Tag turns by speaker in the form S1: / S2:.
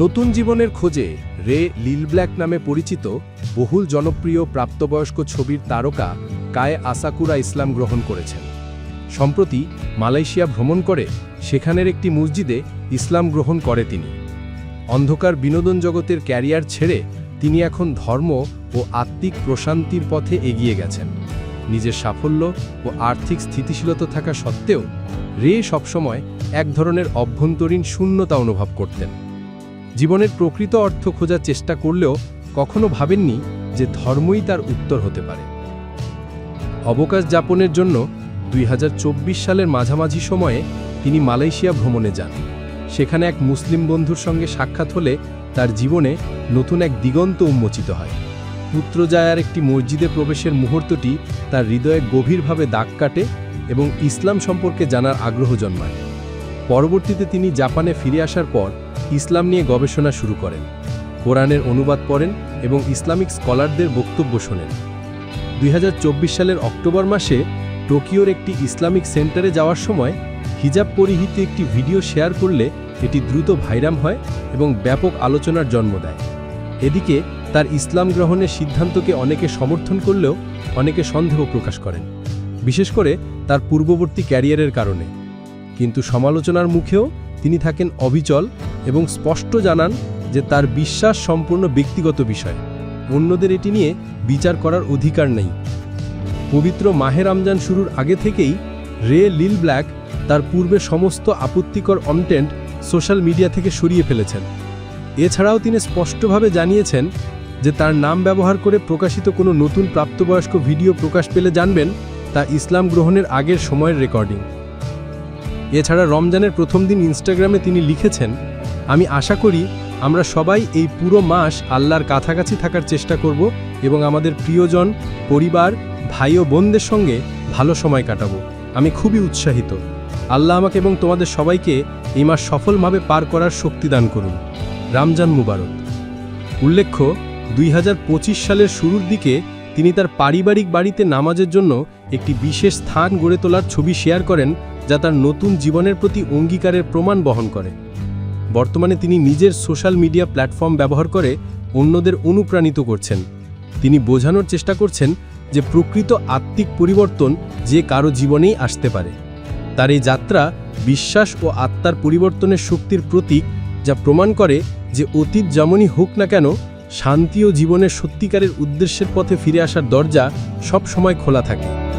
S1: নতুন জীবনের খোঁজে রে লিল ব্ল্যাক নামে পরিচিত বহুল জনপ্রিয় প্রাপ্তবয়স্ক ছবির তারকা কায়ে আসাকুরা ইসলাম গ্রহণ করেছেন। সম্প্রতি মালয়েশিয়া ভ্রমণ করে সেখানের একটি মসজিদে ইসলাম গ্রহণ করে তিনি। অন্ধকার বিনোদন জগতের ক্যারিয়ার ছেড়ে তিনি এখন ধর্ম ও আত্মিক প্রশান্তির পথে এগিয়ে গেছেন। নিজের সাফল্য ও আর্থিক স্থিতিশীলতা থাকা সত্ত্বেও রে সবসময় এক ধরনের অভ্যন্তরীণ শূন্যতা অনুভব করতেন। জীবনের প্রকৃত অর্থ খোঁজার চেষ্টা করলেও কখনো ভাবেননি যে ধর্মই তার উত্তর হতে পারে। অবকাশ যাপনের জন্য দুই হাজার চব্বিশ সালের মাঝামাঝি সময়ে তিনি মালয়েশিয়া ভ্রমণে যান। সেখানে এক মুসলিম বন্ধুর সঙ্গে সাক্ষাৎ হলে তার জীবনে নতুন এক দিগন্ত উন্মোচিত হয়। পুত্র পুত্রজায়ার একটি মসজিদে প্রবেশের মুহূর্তটি তার হৃদয়ে গভীরভাবে দাগ কাটে এবং ইসলাম সম্পর্কে জানার আগ্রহ জন্মায়। পরবর্তীতে তিনি জাপানে ফিরে আসার পর ইসলাম নিয়ে গবেষণা শুরু করেন, কোরআনের অনুবাদ পড়েন এবং ইসলামিক স্কলারদের বক্তব্য শোনেন। দুই হাজার চব্বিশ সালের অক্টোবর মাসে টোকিওর একটি ইসলামিক সেন্টারে যাওয়ার সময় হিজাব পরিহিত একটি ভিডিও শেয়ার করলে এটি দ্রুত ভাইরাম হয় এবং ব্যাপক আলোচনার জন্ম দেয়। এদিকে তার ইসলাম গ্রহণের সিদ্ধান্তকে অনেকে সমর্থন করলেও অনেকে সন্দেহ প্রকাশ করেন, বিশেষ করে তার পূর্ববর্তী ক্যারিয়ারের কারণে। কিন্তু সমালোচনার মুখেও তিনি থাকেন অবিচল এবং স্পষ্ট জানান যে তার বিশ্বাস সম্পূর্ণ ব্যক্তিগত বিষয়। অন্যদের এটি নিয়ে বিচার করার অধিকার নেই। পবিত্র মাহে রমজান শুরুর আগে থেকেই রে লিল ব্ল্যাক তার পূর্বে সমস্ত আপত্তিকর কন্টেন্ট সোশ্যাল মিডিয়া থেকে সরিয়ে ফেলেছেন। এছাড়াও তিনি স্পষ্টভাবে জানিয়েছেন যে তার নাম ব্যবহার করে প্রকাশিত কোনো নতুন প্রাপ্তবয়স্ক ভিডিও প্রকাশ পেলে জানবেন তা ইসলাম গ্রহণের আগের সময়ের রেকর্ডিং। এছাড়া রমজানের প্রথম দিন ইনস্টাগ্রামে তিনি লিখেছেন, আমি আশা করি আমরা সবাই এই পুরো মাস আল্লাহর কাছাকাছি থাকার চেষ্টা করব এবং আমাদের প্রিয়জন, পরিবার, ভাই ও বোনদের সঙ্গে ভালো সময় কাটাবো। আমি খুবই উৎসাহিত। আল্লাহ আমাকে এবং তোমাদের সবাইকে এই মাস সফলভাবে পার করার শক্তি দান করুন। রমজান মুবারক। উল্লেখ্য, দুই হাজার পঁচিশ সালের শুরুর দিকে তিনি তার পারিবারিক বাড়িতে নামাজের জন্য একটি বিশেষ স্থান গড়ে তোলার ছবি শেয়ার করেন যা তার নতুন জীবনের প্রতি অঙ্গীকারের প্রমাণ বহন করে। বর্তমানে তিনি নিজের সোশ্যাল মিডিয়া প্ল্যাটফর্ম ব্যবহার করে অন্যদের অনুপ্রাণিত করছেন। তিনি বোঝানোর চেষ্টা করছেন যে প্রকৃত আত্মিক পরিবর্তন যে কারও জীবনেই আসতে পারে। তার এই যাত্রা বিশ্বাস ও আত্মার পরিবর্তনের শক্তির প্রতীক যা প্রমাণ করে যে অতীত যেমনই হোক না কেন, শান্তি ও জীবনের সত্যিকারের উদ্দেশ্যের পথে ফিরে আসার দরজা সব সময় খোলা থাকে।